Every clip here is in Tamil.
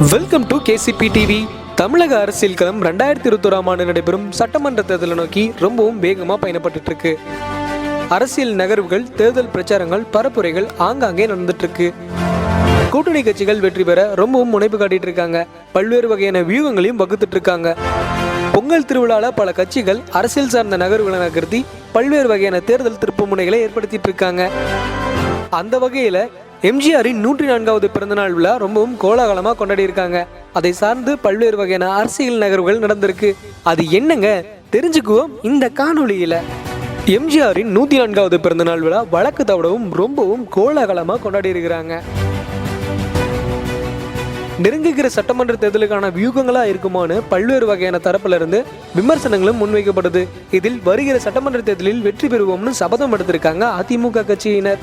வெல்கம் டு கேசிபி டிவி தமிழக அரசியல் களம் ரெண்டாயிரத்தி இருபத்தோராம் ஆண்டு நடைபெறும் சட்டமன்ற தேர்தலை நோக்கி ரொம்பவும் வேகமாக பயணப்பட்டு இருக்கு அரசியல் நகர்வுகள் தேர்தல் பிரச்சாரங்கள் பரப்புரைகள் ஆங்காங்கே நடந்துட்டு இருக்கு கூட்டணி கட்சிகள் வெற்றி பெற ரொம்பவும் முனைப்பு காட்டிட்டு இருக்காங்க பல்வேறு வகையான வியூகங்களையும் வகுத்துட்டு இருக்காங்க பொங்கல் திருவிழாவில் பல கட்சிகள் அரசியல் சார்ந்த நகர்வுகளை நகர்த்தி பல்வேறு வகையான தேர்தல் திருப்பு முனைகளை ஏற்படுத்திட்டு இருக்காங்க அந்த வகையில் எம்ஜிஆரின் நூற்றி நான்காவது பிறந்தநாள் விழா ரொம்பவும் கோலாகலமாக கொண்டாடி இருக்காங்க அதை சார்ந்து பல்வேறு வகையான அரசியல் நகர்வுகள் நடந்திருக்கு. அது என்னங்க? தெரிஞ்சுக்குவோம் இந்த காணொளியில். எம்ஜிஆரின் நூற்றி நான்காவது பிறந்தநாள் விழா வழக்கு தவிடவும் ரொம்பவும் கோலாகலமாக கொண்டாடி இருக்கிறாங்க நெருங்குகிற சட்டமன்ற தேர்தலுக்கான வியூகங்களா இருக்குமான்னு பல்வேறு வகையான தரப்புல இருந்து விமர்சனங்களும் முன்வைக்கப்படுது. இதில் வருகிற சட்டமன்ற தேர்தலில் வெற்றி பெறுவோம்னு சபதம் எடுத்திருக்காங்க அதிமுக கட்சியினர்.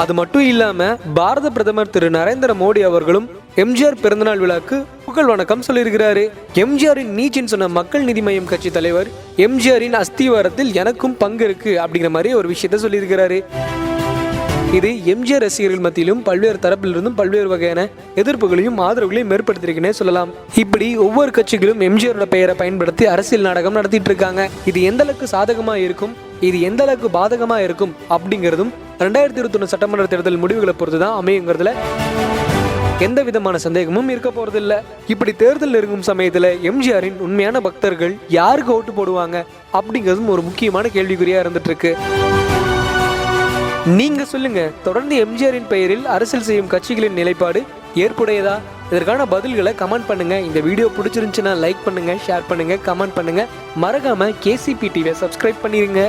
அது மட்டும் இல்லாம பாரத பிரதமர் திரு நரேந்திர மோடி அவர்களும் எம்ஜிஆர் பிறந்தநாள் விழாக்கு புகழ் வணக்கம் சொல்லியிருக்கிறாரு. எம்ஜிஆரின் நீச்சின்னு சொன்ன மக்கள் நீதி மையம் கட்சி தலைவர் எம்ஜிஆரின் அஸ்திவாரத்தில் எனக்கும் பங்கு இருக்கு அப்படிங்கிற மாதிரி ஒரு விஷயத்த சொல்லியிருக்கிறாரு. இது எம்ஜிஆர் ரசிகர்கள் மத்தியிலும் பல்வேறு தரப்பிலிருந்தும் பல்வேறு வகையான எதிர்ப்புகளையும் ஆதரவுகளையும் ஏற்படுத்தியிருக்குன்னே சொல்லலாம். இப்படி ஒவ்வொரு கட்சிகளும் எம்ஜிஆரோட பெயரை பயன்படுத்தி அரசியல் நாடகம் நடத்திட்டு இருக்காங்க. இது எந்த அளவுக்கு சாதகமா இருக்கும்? இது எந்த அளவுக்கு பாதகமா இருக்கும்? அப்படிங்கிறதும் ரெண்டாயிரத்தி இருபத்தொன்று சட்டமன்ற தேர்தல் முடிவுகளை பொறுத்து தான் அமையுங்கிறதுல எந்த விதமான சந்தேகமும் இருக்க போறதில்ல. இப்படி தேர்தல் நெருங்கும் சமயத்துல எம்ஜிஆரின் உண்மையான பக்தர்கள் யாருக்கு ஓட்டு போடுவாங்க அப்படிங்கிறதும் ஒரு முக்கியமான கேள்விக்குறியா இருந்துட்டு இருக்கு நீங்க சொல்லுங்க தொடர்ந்து எம்ஜிஆரின் பெயரில் அரசியல் செய்யும் கட்சிகளின் நிலைப்பாடு ஏற்புடையதா? இதற்கான பதில்களை கமெண்ட் பண்ணுங்க. இந்த வீடியோ பிடிச்சிருந்துச்சுன்னா லைக் பண்ணுங்க ஷேர் பண்ணுங்க கமெண்ட் பண்ணுங்க. மறக்காம கேசிபி டிவியை சப்ஸ்கிரைப் பண்ணிருங்க.